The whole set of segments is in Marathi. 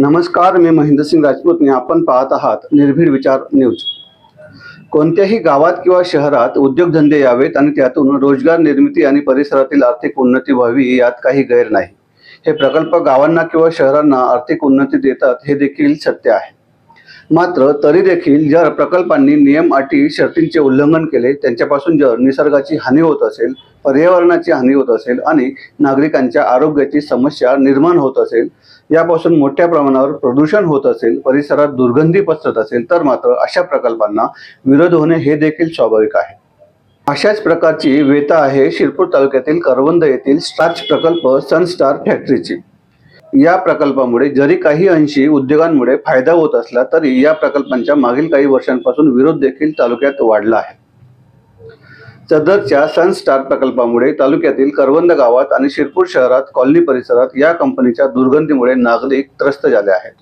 नमस्कार मी महेंद्रसिंग राजपूतने आपण पाहत आहात निर्भीड विचार न्यूज. कोणत्याही गावात किंवा शहरात उद्योगधंदे यावेत आणि त्यातून रोजगार निर्मिती आणि परिसरातील आर्थिक उन्नती व्हावी यात काही गैर नाही. हे प्रकल्प गावांना किंवा शहरांना आर्थिक उन्नती देतात हे देखील सत्य आहे. मात्र तरी देखील जर प्रकल्पांनी नियम अटी शर्तींचे उल्लंघन केले त्यांच्यापासून जर निसर्गाची हानी होत असेल पर्यावरणाची हानी होत असेल आणि नागरिकांच्या आरोग्याची समस्या निर्माण होत असेल यापासून मोठ्या प्रमाणावर प्रदूषण होत असेल परिसरात दुर्गंधी पसरत असेल तर मात्र अशा प्रकल्पांना विरोध होणे हे देखील स्वाभाविक आहे. अशाच प्रकारची वेता आहे शिरपूर तालुक्यातील करवंद येथील स्टार्च प्रकल्प सनस्टार फॅक्टरीची. या प्रकल्पामुळे जरी काही अंशी उद्योगांमुळे फायदा होत असला तरी या प्रकल्पांच्या मागील काही वर्षांपासून विरोध देखील तालुक्यात वाढला आहे. सदरच्या सनस्टार प्रकल्पामुळे तालुक्यातील करवंद गावात आणि शिरपूर शहरात कॉलनी परिसरात या कंपनीच्या दुर्गंधीमुळे नागरिक त्रस्त झाले आहेत.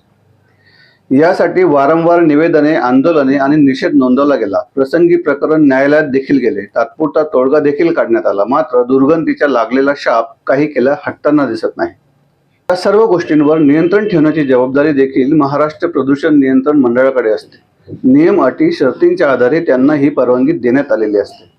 यासाठी वारंवार निवेदने आंदोलने आणि निषेध नोंदवला गेला. प्रसंगी प्रकरण न्यायालयात देखील गेले. तात्पुरता तोडगा देखील काढण्यात आला. मात्र दुर्गंधीच्या लागलेला शाप काही केला हटताना दिसत नाही. या सर्व गोष्टींवर नियंत्रण ठेवण्याची जबाबदारी देखील महाराष्ट्र प्रदूषण नियंत्रण मंडळाकडे असते. नियम अटी शर्तींच्या आधारे त्यांना ही परवानगी देण्यात आलेली असते.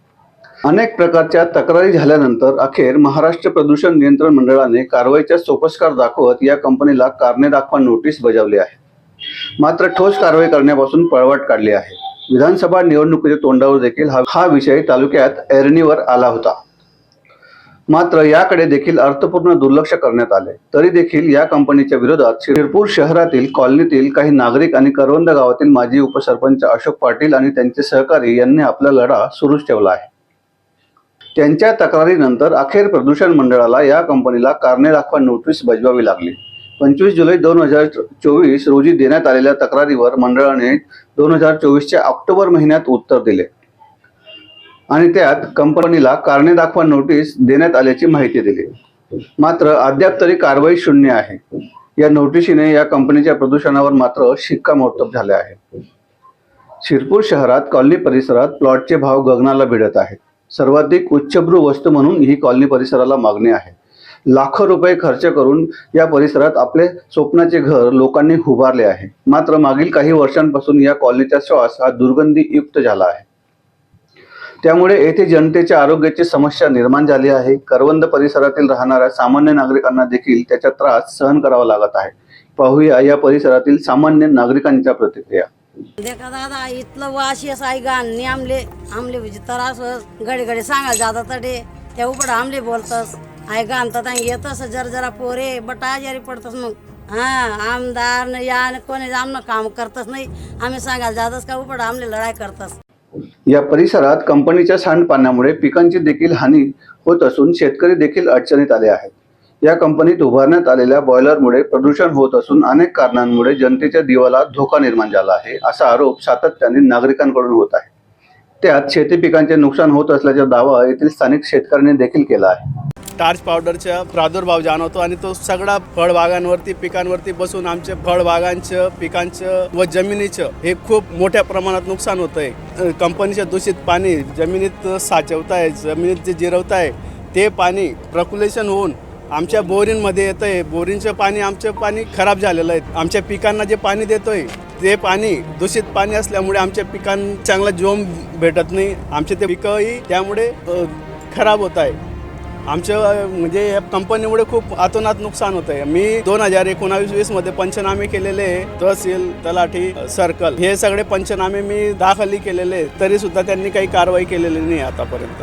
अनेक प्रकारच्या तक्रारी झाल्यानंतर अखेर महाराष्ट्र प्रदूषण नियंत्रण मंडळाने कारवाईचा सोपस्कार दाखवत या कंपनीला कारणे दाखवा नोटीस बजावली आहे. मात्र ठोस कारवाई करण्यापासून पळवाट काढली आहे. विधानसभा निवडणुकीच्या तोंडावर देखील हा हा विषय तालुक्यात ऐरणीवर आला होता. मात्र याकडे देखील अर्थपूर्ण दुर्लक्ष करण्यात आले. तरी देखील या कंपनीच्या विरोधात शिरपूर शहरातील कॉलनीतील काही नागरिक आणि करवंद गावातील माजी उपसरपंच अशोक पाटील आणि त्यांचे सहकारी यांनी आपला लढा सुरूच ठेवला आहे. त्यांच्या तक्रारीनंतर अखेर प्रदूषण मंडळाला या कंपनीला कारणे दाखवा नोटीस बजवावी लागली. पंचवीस जुलै दोन हजार चोवीस रोजी देण्यात आलेल्या तक्रारीवर मंडळाने दोन हजार चोवीसच्या ऑक्टोबर महिन्यात उत्तर दिले. आणि त्यात कंपनीला कारणे दाखवा नोटीस देण्यात आल्याची माहिती दिली. मात्र अद्याप तरी कारवाई शून्य आहे. या नोटिशीने या कंपनीच्या प्रदूषणावर मात्र शिक्कामोर्तब झाले आहे. शिरपूर शहरात कॉलनी परिसरात प्लॉटचे भाव गगनाला भिडत आहेत. सर्वाधिक उच्चभ्रू वस्तू म्हणून ही कॉलनी परिसराला मागणी आहे. लाखो रुपये खर्च करून या परिसरात आपले स्वप्नाचे घर लोकांनी उभारले आहे. मात्र मागील काही वर्षांपासून या कॉलनीचा श्वास हा दुर्गंधी युक्त झाला आहे. त्यामुळे येथे जनतेच्या आरोग्याची समस्या निर्माण झाली आहे. करवंद परिसरातील राहणाऱ्या सामान्य नागरिकांना देखील त्याचा त्रास सहन करावा लागत आहे. पाहूया या परिसरातील सामान्य नागरिकांच्या प्रतिक्रिया. देखा दादा इथलं वाशी येस आहे गाण आमले आमले म्हणजे त्रास गडे गडे सांगा जातात तडे त्या उपड आमले बोलतस. आहे गाण तर येतस जर जरा पोरे बट आजारी पडतस मग. हा आमदार न या न कोणी आमनं काम करतच नाही. आम्ही सांगायला जातस का उपड आमले लढाई करतस. या परिसरात कंपनीच्या सांडपाण्यामुळे पिकांची देखील हानी होत असून शेतकरी देखील अडचणीत आले आहेत. या कंपनीत उभारण्यात आलेल्या बॉयलरमुळे प्रदूषण होत असून अनेक कारणांमुळे जनतेच्या दिवाला धोका निर्माण झाला आहे असा आरोप सातत्याने नागरिकांकडून होत आहे. त्यात शेती पिकांचे नुकसान होत असल्याचा दावा येथील स्थानिक शेतकऱ्यांनी देखील केला आहे. टार्च पावडरचा प्रादुर्भाव जाणवतो आणि तो सगळा फळबागांवरती पिकांवरती बसून आमचे फळबागांचं पिकांचं व जमिनीचं हे खूप मोठ्या प्रमाणात नुकसान होतं आहे कंपनीचं दूषित पाणी जमिनीत साचवत आहे जमिनीत जे जिरवत आहे ते पाणी प्रक्युलेशन होऊन आमच्या बोरिंगमध्ये येतं आहे बोरिंगचं पाणी आमचं पाणी खराब झालेलं आहे. आमच्या पिकांना जे पाणी देतो आहे ते पाणी दूषित पाणी असल्यामुळे आमच्या पिकांना चांगला जोम भेटत नाही. आमचे ते पिकंही त्यामुळे खराब होत आहे. आमचं म्हणजे या कंपनीमुळे खूप आतोनात नुकसान होत आहे. मी दोन हजार एकोणावीस वीसमध्ये पंचनामे केलेले आहे. तहसील तलाठी सर्कल हे सगळे पंचनामे मी दाखली केलेले तरी सुद्धा त्यांनी काही कारवाई केलेली नाही आतापर्यंत.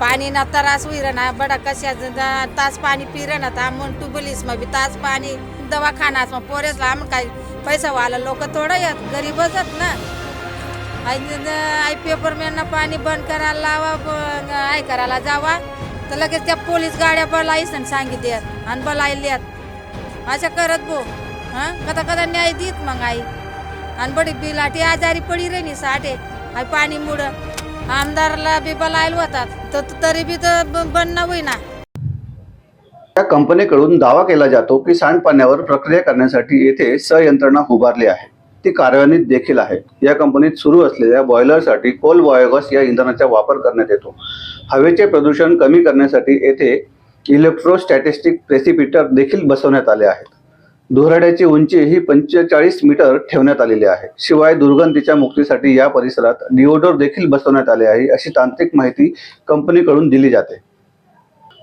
पाणी ना तरास हुई ना बड़ा कशा तास पाणी पिरे ना था मग टुबलीस मग बी तास पाणी दवाखानाच मग पोरेस ला मग काय पैसा वाला लोक थोडं येत गरीबच आहेत ना. आई आई पेपर ना पाणी बंद करायला लावा ब- आय करायला जावा. तर लगेच त्या पोलीस गाड्या बलाईस आणि सांगितल्यात आणि बलायल्यात अशा करत भो हां? कदा कदा न्याय देत मग आई. आणि बडी बिलाटी आजारी पडी रे नी साठे. आई पाणी मुडं. आमदारला बी बलायला होतात. तर तरी बी तर बंद होईना. या कंपनीकडून दावा केला जातो की सांडपाण्यावर प्रक्रिया करण्यासाठी येथे संयंत्रणा उभारली आहे. ती कार्यान्वित देखील आहे. या कंपनीत सुरू असलेल्या बॉयलरसाठी कोल बायोगॉस या इंधनाचा वापर करण्यात येतो. हवेचे प्रदूषण कमी करण्यासाठी येथे इलेक्ट्रोस्टॅटिस्टिक प्रेसिपिटर देखील बसवण्यात आले आहेत. धुराड्याची उंची ही पंचेचाळीस मीटर ठेवण्यात आलेली आहे. शिवाय दुर्गंधीच्या मुक्तीसाठी या परिसरात डिओडोर देखील बसवण्यात आले आहे अशी तांत्रिक माहिती कंपनीकडून दिली जाते.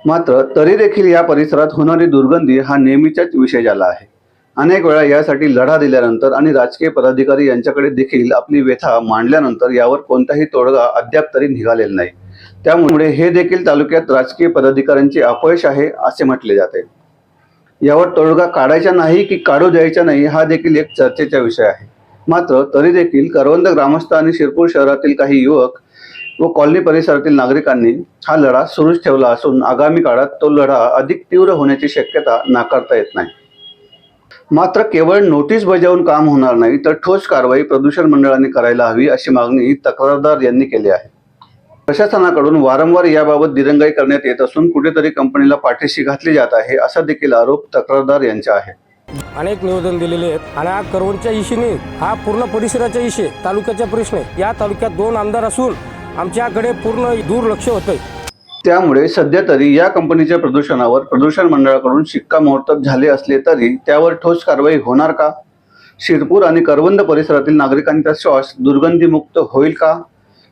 मात्र तरी देखील या परिसरात होणारी दुर्गंधी हा नेहमीचाच विषय झाला आहे. अनेक वेळा यासाठी लढा दिल्यानंतर आणि राजकीय पदाधिकारी यांच्याकडे देखील आपली व्यथा मांडल्यानंतर यावर कोणताही तोडगा अद्याप तरी निघालेला नाही. त्यामुळे हे देखील तालुक्यात राजकीय पदाधिकाऱ्यांचे अपयश आहे असे म्हटले जाते. यावर तोडगा काढायचा नाही की काढू द्यायचा नाही हा देखील एक चर्चेचा विषय आहे. मात्र तरी देखील करवंद ग्रामस्थ आणि शिरपूर शहरातील काही युवक व कॉलनी परिसरातील नागरिकांनी हा लढा सुरूच ठेवला असून आगामी काळात तो लढा अधिक तीव्र होण्याची शक्यता नाकारता येत नाही. मात्र केवळ नोटीस बजावून काम होणार नाही तर ठोस कारवाई प्रदूषण मंडळाने करायला हवी अशी मागणी तक्रारदार यांनी केली आहे. प्रशासनाकडून वारंवार याबाबत दिरंगाई करण्यात येत असून कुठेतरी कंपनीला पाठीशी घातली जात आहे असा देखील आरोप तक्रारदार यांचा आहे अनेक निवेदन दिलेले आहेत आणि हा करवणच्या इशीने हा पूर्ण परिसराचा इशे तालुक्याचा प्रश्न या तालुक्यात दोन आमदार असून आमच्याकडे पूर्ण दुर्लक्ष होतंय. त्यामुळे सध्या तरी या कंपनीच्या प्रदूषणावर प्रदूषण मंडळाकडून शिक्कामोर्तब झाले असले तरी त्यावर ठोस कारवाई होणार का? शिरपूर आणि करवंद परिसरातील नागरिकांचा श्वास दुर्गंधीमुक्त होईल का?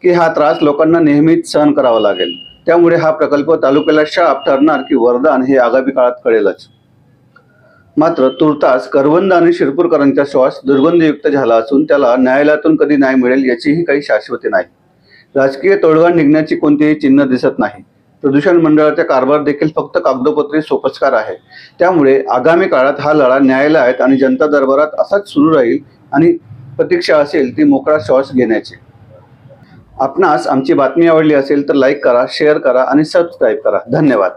की हा त्रास लोकांना नेहमीच सहन करावा लागेल. त्यामुळे हा प्रकल्प तालुक्याला शाप ठरणार की वरदान हे आगामी काळात कळेलच. मात्र तुर्तास करवंद आणि शिरपूरकरांचा श्वास दुर्गंधयुक्त झाला असून त्याला न्यायालयातून कधी न्याय मिळेल याचीही काही शाश्वती नाही. राजकीय तोडगा निघण्याची कोणतीही चिन्ह दिसत नाही. प्रदूषण मंडळाचा कारभार देखील फक्त कागदोपत्री सोपस्कार आहे. त्यामुळे आगामी काळात हा लढा न्यायालयात आणि जनता दरबारात असाच सुरू राहील आणि प्रतीक्षा असेल ती मोकळा श्वास घेण्याची. आपणास आमची बातमी आवडली असेल तर लाईक करा शेअर करा आणि सबस्क्राईब करा. धन्यवाद.